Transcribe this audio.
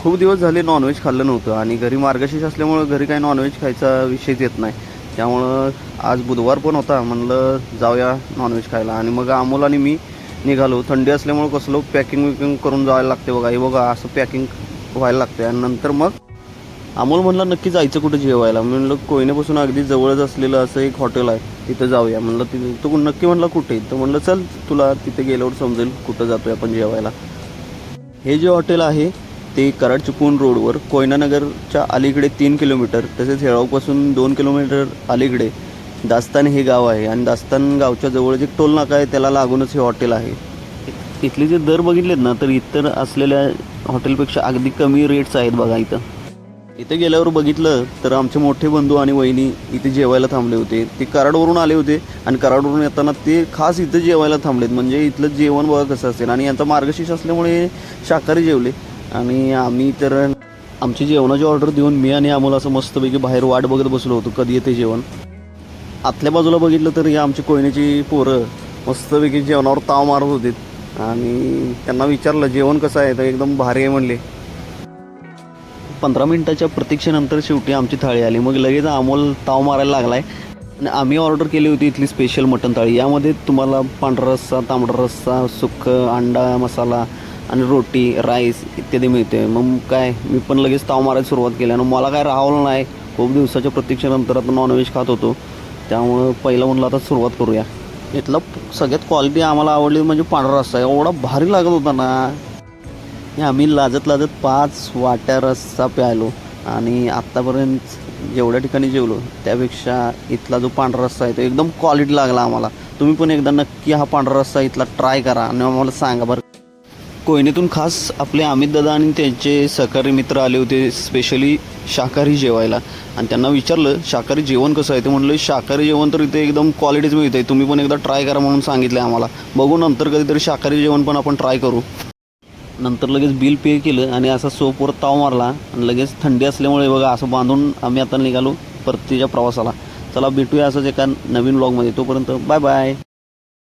खूप दिवस झाले नॉनव्हेज खाल्लं नव्हतं आणि घरी मार्गशीर्ष असल्यामुळं घरी काही नॉनव्हेज खायचा विषयच येत नाही. त्यामुळं आज बुधवार पण होता म्हणलं जाऊया नॉनव्हेज खायला. आणि मग अमोल आणि मी निघालो. थंडी असल्यामुळं कसलं पॅकिंग विकिंग करून जायला लागते बघा. हे बघा असं पॅकिंग व्हायला लागते आणि नंतर मग अमोल म्हणला नक्की जायचं कुठं जेवायला? म्हणलं कोयनेपासून अगदी जवळच असलेलं असं एक हॉटेल आहे. तिथं जाऊया. म्हणलं तिथे तो नक्की म्हणला कुठे? तर म्हणलं चल तुला तिथे गेल्यावर समजेल कुठं जातोय आपण जेवायला. हे जे हॉटेल आहे ते कराड चिपळूण रोडवर कोयनानगरच्या अलीकडे तीन किलोमीटर तसेच हेळावपासून दोन किलोमीटर अलीकडे दास्तान हे गाव आहे. आणि दास्तान गावच्या जवळच एक टोल नाका आहे त्याला लागूनच हे हॉटेल आहे. इथले जे दर बघितलेत ना तर इतर असलेल्या हॉटेलपेक्षा अगदी कमी रेट्स आहेत बघा इथं. इथे गेल्यावर बघितलं तर आमचे मोठे बंधू आणि वहिनी इथे जेवायला थांबले होते. ते कराडवरून आले होते आणि कराडवरून येताना ते खास इथं जेवायला थांबलेत. म्हणजे इथलं जेवण बघा कसं असेल. आणि यांचा मार्गशीर्ष असल्यामुळे शाकाहारी जेवले. आणि आम्ही तर आमची जेवणाची ऑर्डर देऊन मी आणि आम्हाला असं मस्तपैकी बाहेर वाट बघत बसलो होतो कधी येते जेवण. आतल्या बाजूला बघितलं तर या आमची कोयनेची पोरं मस्तपैकी जेवणावर ताव मारत होते. आणि त्यांना विचारलं जेवण कसं आहे? तर एकदम भारी आहे म्हणले. पंधरा मिनिटाच्या प्रतीक्षेनंतर शेवटी आमची थाळी आली. मग लगेच अमोल ताव मारायला लागलाय. आणि आम्ही ऑर्डर केली होती इथली स्पेशल मटन थाळी. यामध्ये तुम्हाला पांढरा रस्सा तांबडा रस्सा सुक्क अंडा मसाला आणि रोटी राईस इत्यादी मिळते मग काय मी पण लगेच ताव मारायला सुरुवात केली आणि मला काय राहावलं नाही. खूप दिवसाच्या प्रतीक्षेनंतर आता नॉनव्हेज खात होतो. त्यामुळं पहिलं म्हणलं आता सुरुवात करूया. इथला सगळ्यात क्वालिटी आम्हाला आवडली म्हणजे पांढरा रस्सा. एवढा भारी लागत होता ना. हे आम्ही लाजत लाजत पाच वाट्या रस्सा प्यायलो. आणि आत्तापर्यंत जेवढ्या ठिकाणी जेवलो त्यापेक्षा इथला जो पांढरा रस्सा आहे तो एकदम क्वालिटी लागला आम्हाला. तुम्ही पण एकदा नक्की हा पांढरा रस्सा इथला ट्राय करा आणि आम्हाला सांगा बरं. कोयनेतून खास आपले अमित दादा आणि त्यांचे सहकारी मित्र आले होते स्पेशली शाकाहारी जेवायला. आणि त्यांना विचारलं शाकाहारी जेवण कसं आहे? ते म्हणलं शाकाहारी जेवण तर इथे एकदम क्वालिटीच मिळते तुम्ही पण एकदा ट्राय करा म्हणून सांगितलं आम्हाला. बघू नंतर कधीतरी शाकाहारी जेवण पण आपण ट्राय करू. नंतर लगेच बिल पे केलं आणि असा सोपवर ताव मारला आणि लगेच थंडी असल्यामुळे बघा असं बांधून आम्ही आता निघालो परतीच्या प्रवासाला. चला भेटूया असंच एका नवीन ब्लॉगमध्ये तोपर्यंत बाय बाय